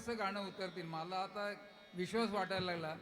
कसं गाणं उतरतील? मला आता विश्वास वाटायला लागला.